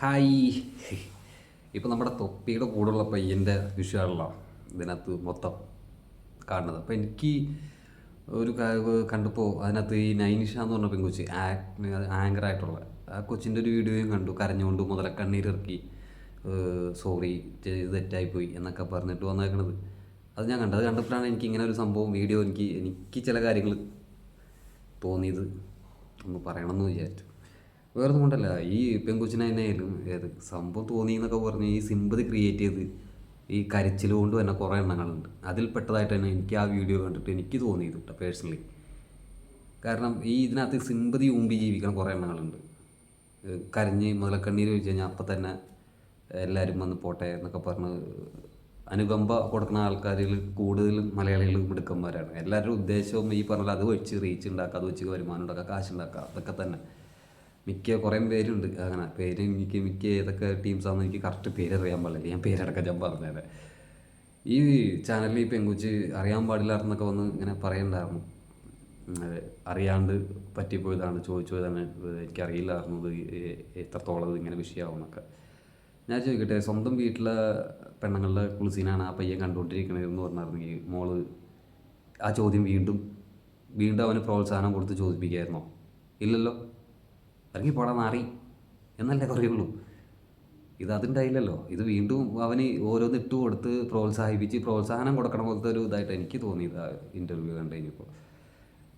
Hi. ഇപ്പം നമ്മുടെ തൊപ്പിയുടെ കൂടെയുള്ള പയ്യന്റെ വിഷയമാണല്ലോ ഇതിനകത്ത് മൊത്തം കാണുന്നത്. അപ്പം എനിക്ക് ഒരു കണ്ടപ്പോൾ അതിനകത്ത് ഈ നൈനിഷ എന്ന് പറഞ്ഞ പെൺകൊച്ചി ആങ്കറായിട്ടുള്ള ആ കൊച്ചിന്റെ ഒരു വീഡിയോയും കണ്ടു. കരഞ്ഞുകൊണ്ട് മുതലക്കണ്ണീരിറക്കി സോറി തെറ്റായിപ്പോയി എന്നൊക്കെ പറഞ്ഞിട്ട് വന്നേക്കണത്. അത് ഞാൻ കണ്ടത് കണ്ടപ്പോഴാണ് എനിക്ക് ഇങ്ങനെ ഒരു സംഭവം വീഡിയോ എനിക്ക് എനിക്ക് ചില കാര്യങ്ങൾ തോന്നിയത്. ഒന്ന് പറയണമെന്ന് വിചാരിച്ചു. വേറെ ഒന്നും കൊണ്ടല്ല. ഈ പെങ്കുച്ചിനെ തന്നെ ആയാലും ഏത് സംഭവം തോന്നി എന്നൊക്കെ പറഞ്ഞ് ഈ സിമ്പതി ക്രിയേറ്റ് ചെയ്ത് ഈ കരച്ചിൽ കൊണ്ട് തന്നെ കുറേ എണ്ണങ്ങളുണ്ട്. അതിൽ പെട്ടതായിട്ട് തന്നെ എനിക്ക് ആ വീഡിയോ കണ്ടിട്ട് എനിക്ക് തോന്നിയത് കേട്ടോ പേഴ്സണലി കാരണം ഈ ഇതിനകത്ത് സിമ്പതി ഊമ്പി ജീവിക്കണം കുറേ എണ്ണങ്ങളുണ്ട്. കരഞ്ഞ് മുതലക്കണ്ണീര് ചോദിച്ചു കഴിഞ്ഞാൽ അപ്പം തന്നെ എല്ലാവരും വന്ന് പോട്ടെ എന്നൊക്കെ പറഞ്ഞ് അനുകമ്പ കൊടുക്കുന്ന ആൾക്കാരിൽ കൂടുതലും മലയാളികൾ മിടുക്കന്മാരാണ്. എല്ലാവരുടെ ഉദ്ദേശവും ഈ പറഞ്ഞാൽ അത് വെച്ച് റീച്ച് ഉണ്ടാക്കുക അത് വെച്ച് വരുമാനം ഉണ്ടാക്കുക കാശ് ഉണ്ടാക്കുക അതൊക്കെ തന്നെ. മിക്ക കുറേ പേരുണ്ട്. അങ്ങനെ പേര് എനിക്ക് മിക്ക ഏതൊക്കെ ടീംസാണെന്ന് എനിക്ക് കറക്റ്റ് പേര് അറിയാൻ പാടില്ല. ഞാൻ പേരടക്കം ഞാൻ പറഞ്ഞത് ഈ ചാനലിൽ ഈ പെങ്കുച്ച് അറിയാൻ പാടില്ലായിരുന്നൊക്കെ വന്ന് ഇങ്ങനെ പറയണ്ടായിരുന്നു. അറിയാണ്ട് പറ്റിപ്പോയതാണ് ചോദിച്ചതാണ് എനിക്കറിയില്ലായിരുന്നു എത്രത്തോളം ഇങ്ങനെ വിഷയമാവുമെന്നൊക്കെ ഞാൻ ചോദിക്കട്ടെ സ്വന്തം വീട്ടിലെ പെണ്ണുങ്ങളുടെ കുളിസീനാണ് ആ പയ്യൻ കണ്ടുകൊണ്ടിരിക്കണതെന്ന് പറഞ്ഞായിരുന്നെങ്കിൽ മോൾ ആ ചോദ്യം വീണ്ടും വീണ്ടും അവന് പ്രോത്സാഹനം കൊടുത്ത് ചോദിപ്പിക്കായിരുന്നോ? ഇല്ലല്ലോ. ഇറങ്ങി പോടാ മാറി എന്നല്ലേ പറയുള്ളൂ. ഇത് അതുണ്ടായില്ലല്ലോ ഇത് വീണ്ടും അവന് ഓരോന്ന് ഇട്ട് കൊടുത്ത് പ്രോത്സാഹിപ്പിച്ച് പ്രോത്സാഹനം കൊടുക്കണ പോലത്തെ ഒരു ഇതായിട്ട് എനിക്ക് തോന്നിയത് ആ ഇന്റർവ്യൂ കണ്ടു കഴിഞ്ഞപ്പോൾ.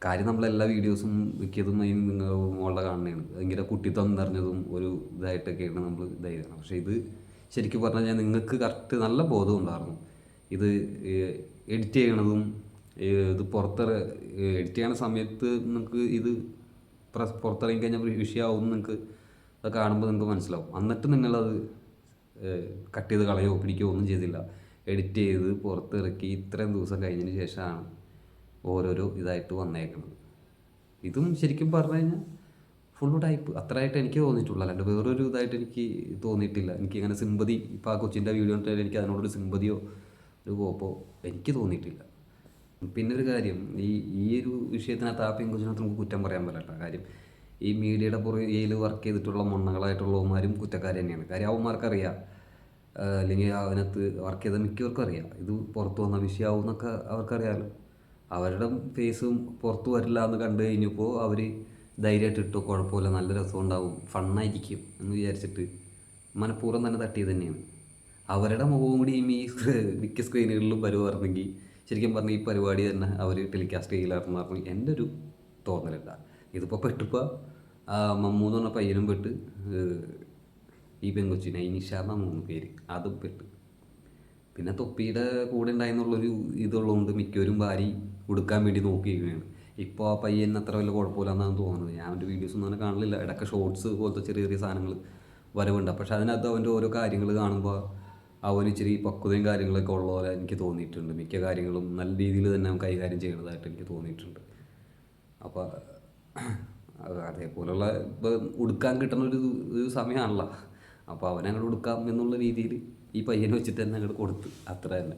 കാര്യം നമ്മളെല്ലാ വീഡിയോസും മിക്കതും നിങ്ങൾ മോളുടെ കാണുന്നതാണ്. ഭയങ്കര കുട്ടിത്തം നിറഞ്ഞതും ഒരു ഇതായിട്ടൊക്കെയാണ് നമ്മൾ ഇതായിരുന്നു പക്ഷേ ഇത് ശരിക്കും പറഞ്ഞു കഴിഞ്ഞാൽ നിങ്ങൾക്ക് കറക്റ്റ് നല്ല ബോധം ഉണ്ടായിരുന്നു. ഇത് എഡിറ്റ് ചെയ്യണതും ഇത് പുറത്ത് എഡിറ്റ് ചെയ്യണ സമയത്ത് നിങ്ങൾക്ക് ഇത് പ്രസ് പുറത്തിറങ്ങി കഴിഞ്ഞാൽ വിഷയമാവും നിങ്ങൾക്ക് അത് കാണുമ്പോൾ നിങ്ങൾക്ക് മനസ്സിലാവും. എന്നിട്ട് നിങ്ങളത് കട്ട് ചെയ്ത് കളയോ പിടിക്കുകയോ ഒന്നും ചെയ്തില്ല. എഡിറ്റ് ചെയ്ത് പുറത്തിറക്കി ഇത്രയും ദിവസം കഴിഞ്ഞതിന് ശേഷമാണ് ഓരോരോ ഇതായിട്ട് വന്നേക്കുന്നത് ഇതും ശരിക്കും പറഞ്ഞു കഴിഞ്ഞാൽ ഫുള്ള് ടൈപ്പ് അത്രയായിട്ട് എനിക്ക് തോന്നിയിട്ടുള്ളൂ. അല്ലാണ്ട് വേറൊരു ഇതായിട്ട് എനിക്ക് തോന്നിയിട്ടില്ല. എനിക്ക് ഇങ്ങനെ സിമ്പതി ഇപ്പോൾ ആ കൊച്ചിന്റെ വീഡിയോ കണ്ടിട്ട് എനിക്ക് അതിനോടൊരു സിമ്പതിയോ ഒരു കോപ്പോ എനിക്ക് തോന്നിയിട്ടില്ല. പിന്നെ ഒരു കാര്യം ഈ ഈ ഒരു വിഷയത്തിനകത്ത് ആ പെൺകൊച്ചിനകത്ത് നമുക്ക് കുറ്റം പറയാൻ പറ്റില്ല. കാര്യം ഈ മീഡിയയുടെ പുറയിൽ വർക്ക് ചെയ്തിട്ടുള്ള മണ്ണകളായിട്ടുള്ളവന്മാരും കുറ്റക്കാർ തന്നെയാണ്. കാര്യം അവന്മാർക്കറിയാം. അല്ലെങ്കിൽ അതിനകത്ത് വർക്ക് ചെയ്ത മിക്കവർക്കും അറിയാം. ഇത് പുറത്ത് വന്ന വിഷയമാവും എന്നൊക്കെ അവർക്കറിയാമല്ലോ അവരുടെ ഫേസും പുറത്ത് വരില്ല എന്ന് കണ്ടു കഴിഞ്ഞപ്പോൾ അവർ ധൈര്യമായിട്ട് ഇട്ടു. കുഴപ്പമില്ല നല്ല രസം ഉണ്ടാവും ഫണ്ണായിരിക്കും എന്ന് വിചാരിച്ചിട്ട് മനഃപൂർവം തന്നെ തട്ടിയത് തന്നെയാണ്. അവരുടെ മുഖവും കൂടി ഈ മിക്ക സ്ക്രീനുകളിലും വരുമായിരുന്നെങ്കിൽ ശരിക്കും പറഞ്ഞാൽ ഈ പരിപാടി തന്നെ അവർ ടെലികാസ്റ്റ് ചെയ്യില്ലായിരുന്നു പറഞ്ഞു എന്റെ ഒരു തോന്നലില്ല ഇതിപ്പോൾ പെട്ടിപ്പോൾ മമ്മൂ എന്ന് പറഞ്ഞ പയ്യനും പെട്ട് ഈ പെങ്കൊച്ചി നൈനിഷ എന്ന മൂന്ന് പേര് അതും പെട്ട്. പിന്നെ തൊപ്പിയുടെ കൂടെ ഉണ്ടായിരുന്നുള്ളൊരു ഇതുള്ളതുകൊണ്ട് മിക്കവരും ഭാര്യ ഉടുക്കാൻ വേണ്ടി നോക്കിയിരിക്കുകയാണ്. ഇപ്പോൾ ആ പയ്യൻ അത്ര വലിയ കുഴപ്പമില്ലെന്നാണ് തോന്നുന്നത്. ഞാൻ അവന്റെ വീഡിയോസ് ഒന്നും അങ്ങനെ കാണലില്ല ഇടയ്ക്ക് ഷോർട്സ് പോലത്തെ ചെറിയ ചെറിയ സാധനങ്ങൾ വരവുണ്ട്. പക്ഷെ അതിനകത്ത് അവന്റെ ഓരോ കാര്യങ്ങൾ കാണുമ്പോൾ അവൻ ഇച്ചിരി പക്വതയും കാര്യങ്ങളൊക്കെ ഉള്ള പോലെ എനിക്ക് തോന്നിയിട്ടുണ്ട്. മിക്ക കാര്യങ്ങളും നല്ല രീതിയിൽ തന്നെ അവൻ കൈകാര്യം ചെയ്യുന്നതായിട്ട് എനിക്ക് തോന്നിയിട്ടുണ്ട്. അപ്പോൾ അത് അതേപോലുള്ള ഇപ്പം ഉടുക്കാൻ കിട്ടുന്ന ഒരു ഒരു സമയമാണല്ലോ അപ്പോൾ അവനങ്ങോട്ട് ഉടുക്കാം എന്നുള്ള രീതിയിൽ ഈ പയ്യനെ വെച്ചിട്ട് തന്നെ അങ്ങോട്ട് കൊടുത്തു അത്ര തന്നെ.